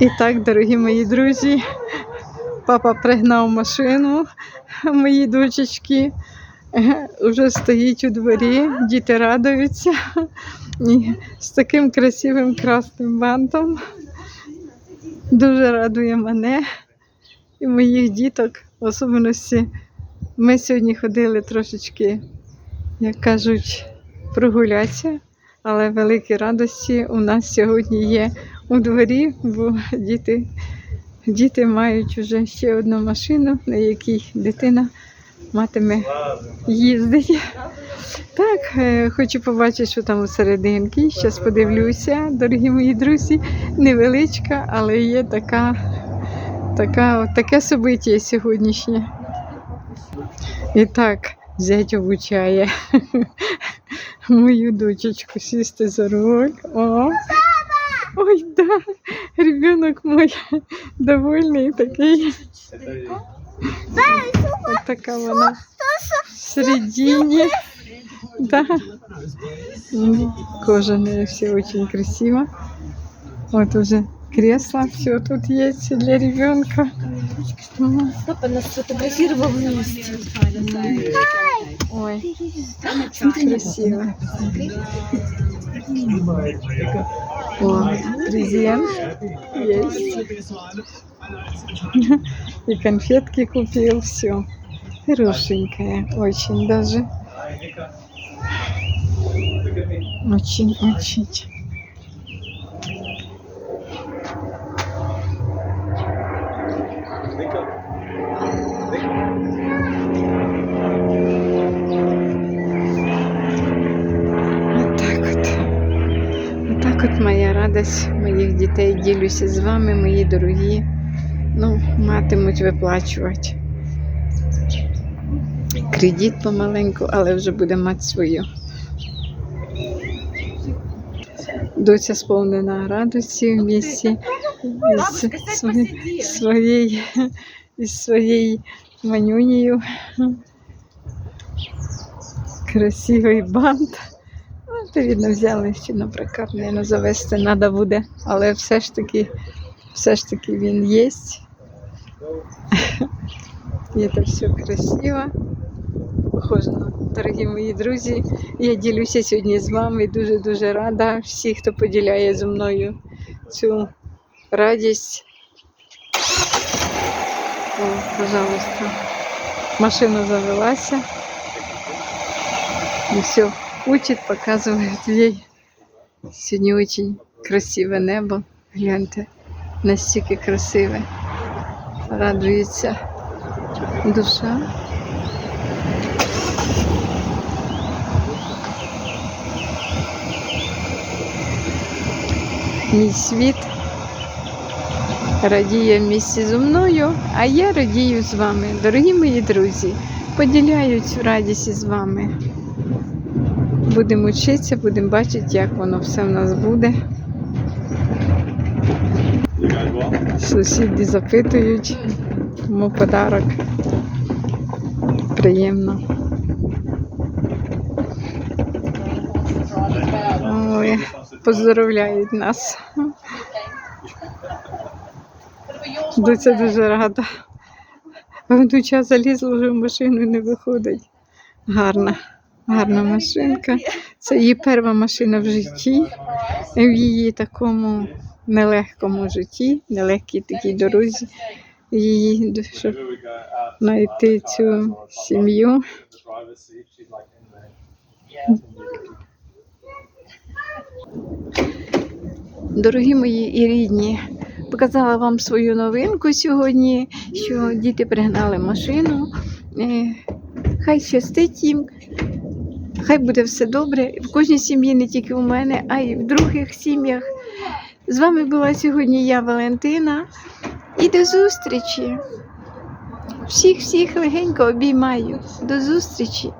І так, дорогі мої друзі, папа пригнав машину моїй дочечки. Уже стоїть у дворі, діти радуються. І з таким красивим красним бантом. Дуже радує мене і моїх діток. В особливості ми сьогодні ходили трошечки, як кажуть, прогулятися, але великі радості у нас сьогодні є у дворі, бо діти, діти мають вже ще одну машину, на якій дитина матиме їздить. Так, е, хочу побачити, що там усерединки. Зараз подивлюся, дорогі мої друзі. Невеличка, але є така, така, таке собиття сьогоднішнє. І так, зять обучає мою дочечку сісти за руль. О. Ой, да, ребенок мой довольний такий. Ось така вона в середині. Да. М, Кожаная все очень красиво. Вот уже кресло, все тут есть для ребенка. Папа нас сфотографировал вместе. Ой, красиво. Презент есть. И конфетки купил, все. Хорошенькая, очень даже. Очень, радость моїх дітей. Ділюся з вами, мої дорогі. Ну, матимуть виплачувати. Кредит помаленьку, але вже буде мати свою. Доця сповнена радості в місті із своєї, із своєю манюнею. Красивий бант. Відповідно, взяли ще на прокат, не завести треба буде, але все ж таки, все ж таки він є. І це все красиво. Похоже на дорогі мої друзі. Я ділюся сьогодні з вами. Дуже-дуже рада всіх, хто поділяє зі мною цю радість. О, пожалуйста. Машина завелася. И все учит, показывает ей. Сегодня очень красиве небо. Гляньте, настільки красиве. Радується душа. Мій світ радіє в місті зі мною, а я радію з вами. Дорогі мої друзі, поділяють радість із вами. Будемо вчитися, будемо бачити, як воно все в нас буде. Сусіди запитують, тому подарок. Приємно. Ой, поздравляють нас. Доця дуже рада. Ведуча залізла вже в машину і не виходить. Гарна, гарна машинка. Це її перша машина в житті, в її такому нелегкому житті, нелегкій такій дорозі. Її, щоб знайти цю сім'ю. Дорогі мої і рідні, показала вам свою новинку сьогодні, що діти пригнали машину. Хай щастить їм, хай буде все добре. В кожній сім'ї, не тільки у мене, а й в других сім'ях. З вами була сьогодні я, Валентина. І до зустрічі. Всіх всіх легенько обіймаю. До зустрічі.